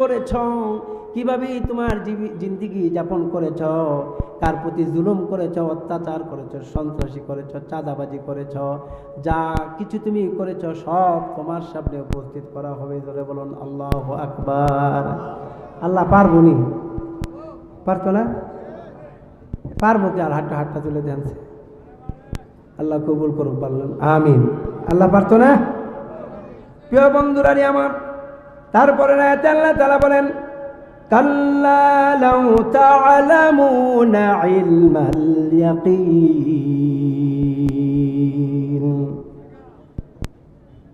করেছ? কীভাবে তোমার জিন্দিগি যাপন করেছ? কার প্রতি জুলুম করেছ? অত্যাচার করেছ? সন্ত্রাসী করেছ? চাঁদাবাজি করেছ? যা কিছু তুমি করেছ, সব তোমার সামনে উপস্থিত করা হবে। ধরে বলুন, আল্লাহ আকবার। আল্লাহ পারব নি? পারতো না? পারব কি? আর হাটটা হাটটা তুলে দেন আল্লাহ কবুল করুক, পারলেন। আমিন। আল্লাহ পারতো না? প্রিয় বন্ধুরানি আমার তারপরে আল্লাহ বলেন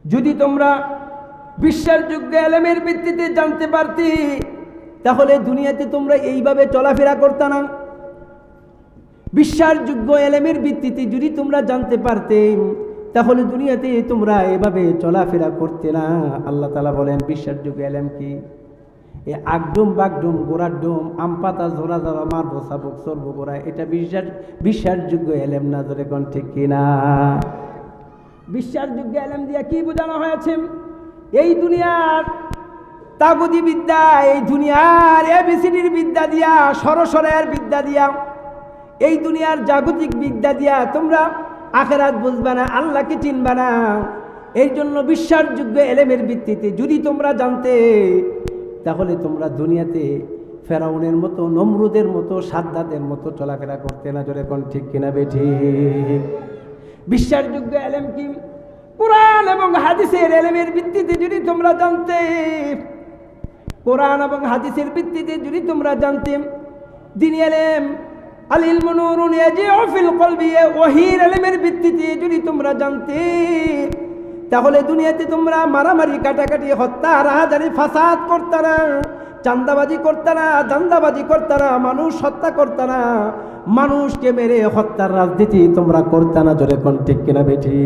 যদি তোমরা বিশ্বাসযোগ্য এলেমের ভিত্তিতে জানতে পারতে, তাহলে দুনিয়াতে তোমরা এইভাবে চলাফেরা করতে না। বিশ্বাসযোগ্য এলেমের ভিত্তিতে যদি তোমরা জানতে পারতে তাহলে দুনিয়াতে তোমরা এভাবে চলাফেরা করতে না। আল্লাহ তালা বলেন বিশ্বাসযোগ্য এলেম কি? এ আগডুম বাগডুম, গোড়ার ডুম, আম পাতা ঝোরা ঝরা মারবো, সাবুক, সরবো, গোড়া, এটা বিশ্বাস বিশ্বাসযোগ্য এলেম না ধরে কোন ঠিক কিনা বিশ্বাসযোগ্য এলেম দিয়া কি বোঝানো হয়েছে? এই দুনিয়ার তাগুদি বিদ্যা, এই দুনিয়ার এবিসিডির বিদ্যা দিয়া, সরসরের বিদ্যা দিয়া, এই দুনিয়ার জাগতিক বিদ্যা দিয়া তোমরা আখেরাত বুঝবা না, আল্লাহকে চিনবা না। এই জন্য বিশ্বাসযোগ্য এলেমের ভিত্তিতে যদি তোমরা জানতে, তাহলে তোমরা দুনিয়াতে ফেরাউনের মতো, নমরুদের মতো, সাদ্দাদের মতো চলাফেরা করতে না জোরে কোন ঠিক কিনা বেঠি? বিশ্বাসযোগ্য এলেম কি? কোরআন এবং হাদিসের এলেমের ভিত্তিতে যদি তোমরা জানতে, কোরআন এবং হাদিসের ভিত্তিতে যদি তোমরা জানতে, দিনী এলেম আলিল মনুরুন ইয়াজিউ ফিল কলবি ওহির এলেমের ভিত্তিতে যদি তোমরা জানতে, তাহলে দুনিয়াতে তোমরা মারামারি, কাটাকাটি, হত্যা, রাহাজারি, ফাসাদ করতে না চান্দাবাজি করতে না দান্দাবাজি করতারা, মানুষ হত্যা করতে না মানুষকে মেরে হত্যার রাজনীতি তোমরা করতে না, জোরে কোন ঠিক কিনা বেঠি?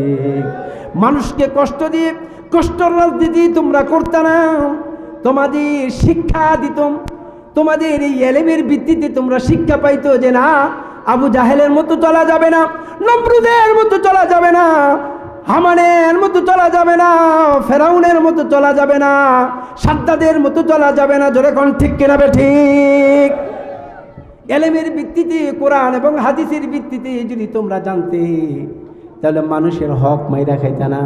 মানুষকে কষ্ট দিয়ে, কষ্টর রাজনীতি তোমরা করতে না তোমাদের শিক্ষা দিতম তোমাদের এই এলেমের ভিত্তিতে তোমরা শিক্ষা পাইতো যে না, আবু জাহেলের মতো চলা যাবে না, নমরুদের মতো চলা যাবে না, হামানের মতো চলা যাবে না, ফেরাউনের মতো চলা যাবে না, সাদ্দাদের মতো চলা যাবে না। জোরে কোন, ঠিক কেনাবে ঠিক? এলেমের ভিত্তিতে, কোরআন এবং হাদিসের ভিত্তিতে যদি তোমরা জানতে, তাহলে মানুষের হক মাইরা খাইতা না।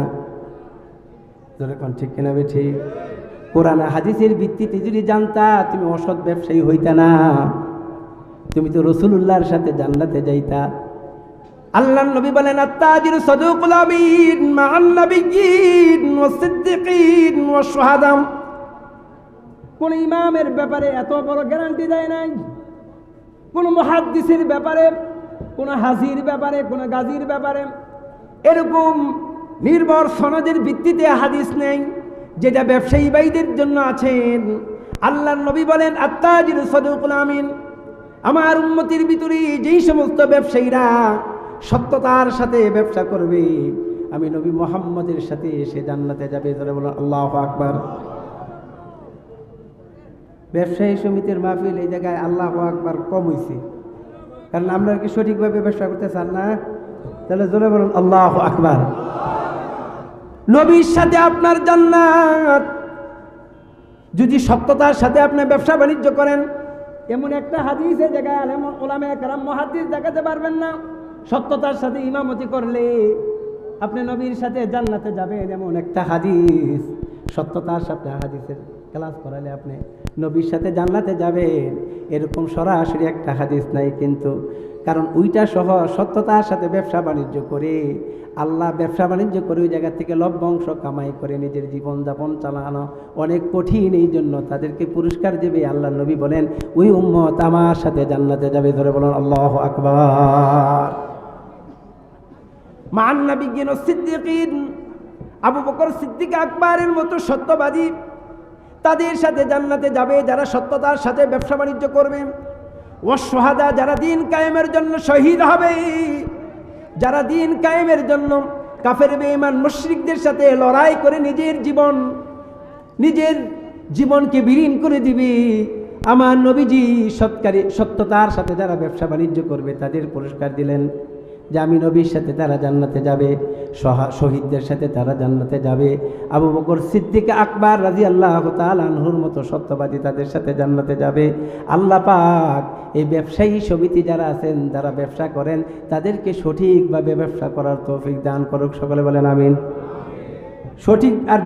জোরে কোন, ঠিক কেনাবে ঠিক? কোরআন হাদিসের ভিত্তিতে যদি জানতা, তুমি অসৎ ব্যবসায়ী হইতা না। তুমি তো রসুল্লাহর সাথে জান্নাতে যাইতা। আল্লাহ নবী বলেন, আত্তাজির সদুকুল কোন ইমামের ব্যাপারে এত বড় গ্যারান্টি দেয় নাই। কোন মুহাদ্দিসের ব্যাপারে, কোন হাজির ব্যাপারে, কোন গাজির ব্যাপারে এরকম নির্ভর সনদের ভিত্তিতে হাদিস নেই। যেটা ব্যবসায়ী ভাইদের জন্য আছেন। আল্লাহ নবী বলেন আত্মাজির সদুকুল আমিন। আমার উন্মতির ভিতরে যেই সমস্ত ব্যবসায়ীরা সত্যতার সাথে ব্যবসা করবে, আমি নবী মোহাম্মদের সাথে সে জান্নাতে যাবে। ধরে বলুন, আল্লাহ আকবার। ব্যবসায়ী সমিতির মাহফিল এই জায়গায় আল্লাহ আকবার কম হয়েছে কারণ আপনারা কি সঠিকভাবে ব্যবসা করতে চান না? তাহলে জোরে বলুন, আল্লাহ আকবার। নবীর সাথে আপনার জান্নাত। যদি সত্যতার সাথে আপনি ব্যবসা বাণিজ্য করেন, এমন একটা হাদিসে জায়গায় আলেম ওলামে কারাম, মহাদিস দেখাতে পারবেন না। সত্যতার সাথে ইমামতি করলে আপনি নবীর সাথে জান্নাতে যাবেন, এমন একটা হাদিস। সত্যতার সাথে হাদিসের ক্লাস করালে আপনি নবীর সাথে জান্নাতে যাবেন। এরকম সরাসরি একটা হাদিস নাই কিন্তু, কারণ ওইটা সহ সত্যতার সাথে ব্যবসা বাণিজ্য করে, আল্লাহ ব্যবসা বাণিজ্য করে ওই জায়গা থেকে লভ্যাংশ কামাই করে নিজের জীবনযাপন চালানো অনেক কঠিন। এই জন্য তাদেরকে পুরস্কার দেবে আল্লাহ নবী বলেন, ওই উম্মত আমার সাথে জান্নাতে যাবে। ধরে বলেন, আল্লাহ আকবার। মান নবীন সিদ্দিকিন আবু বকর সিদ্দিক আকবরের মতো সত্যবাদী তাদের সাথে জান্নাতে যাবে, যারা সত্যতার সাথে ব্যবসা বাণিজ্য করবে। ও যারা দিন কায়েমের জন্য শহীদ হবে, যারা দিন কায়েমের জন্য কাফের, বেঈমান, মুশরিকদের সাথে লড়াই করে নিজের জীবন, নিজের জীবনকে বিলীন করে দিবে। আমার নবীজি সৎকারী, সত্যতার সাথে যারা ব্যবসা বাণিজ্য করবে, তাদের পুরস্কার দিলেন। যে আমি নবীর সাথে তারা জান্নাতে যাবে, সহা- শহীদদের সাথে তারা জান্নাতে যাবে। আবু বকর সিদ্দিক আকবর রাজি আল্লাহ আনহুর মতো সত্যবাদী তাদের সাথে জান্নাতে যাবে। আল্লাহ পাক এই ব্যবসায়ী সমিতি যারা আছেন, যারা ব্যবসা করেন, তাদেরকে সঠিকভাবে ব্যবসা করার তৌফিক দান করুক। সকলে বলেন আমিন। সঠিক আর